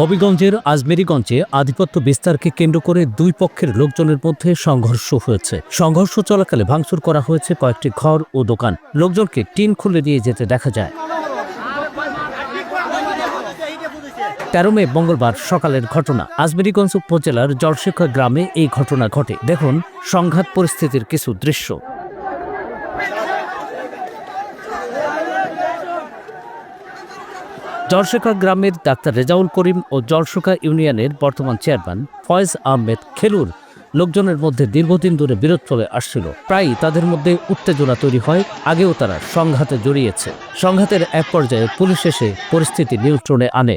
হবিগঞ্জের আজমেরিগঞ্জে আধিপত্য বিস্তারকে কেন্দ্র করে দুই পক্ষের লোকজনের মধ্যে সংঘর্ষ হয়েছে। সংঘর্ষ চলাকালে ভাঙচুর করা হয়েছে কয়েকটি ঘর ও দোকান। লোকজনকে টিন খুলে নিয়ে যেতে দেখা যায়। তেরো মে মঙ্গলবার সকালের ঘটনা। আজমেরিগঞ্জ উপজেলার জলশেখা গ্রামে এই ঘটনা ঘটে। দেখুন সংঘাত পরিস্থিতির কিছু দৃশ্য। জলশেখা গ্রামের ডাক্তার রেজাউল করিম ও জলশেখা ইউনিয়নের বর্তমান চেয়ারম্যান ফয়েজ আহমেদ খেলুর লোকজনের মধ্যে দীর্ঘদিন ধরে বিরোধ চলে আসছিল। প্রায়ই তাদের মধ্যে উত্তেজনা তৈরি হয়, আগেও তারা সংঘাতে জড়িয়েছে। সংঘাতের এক পর্যায়ে পুলিশ এসে পরিস্থিতি নিয়ন্ত্রণে আনে।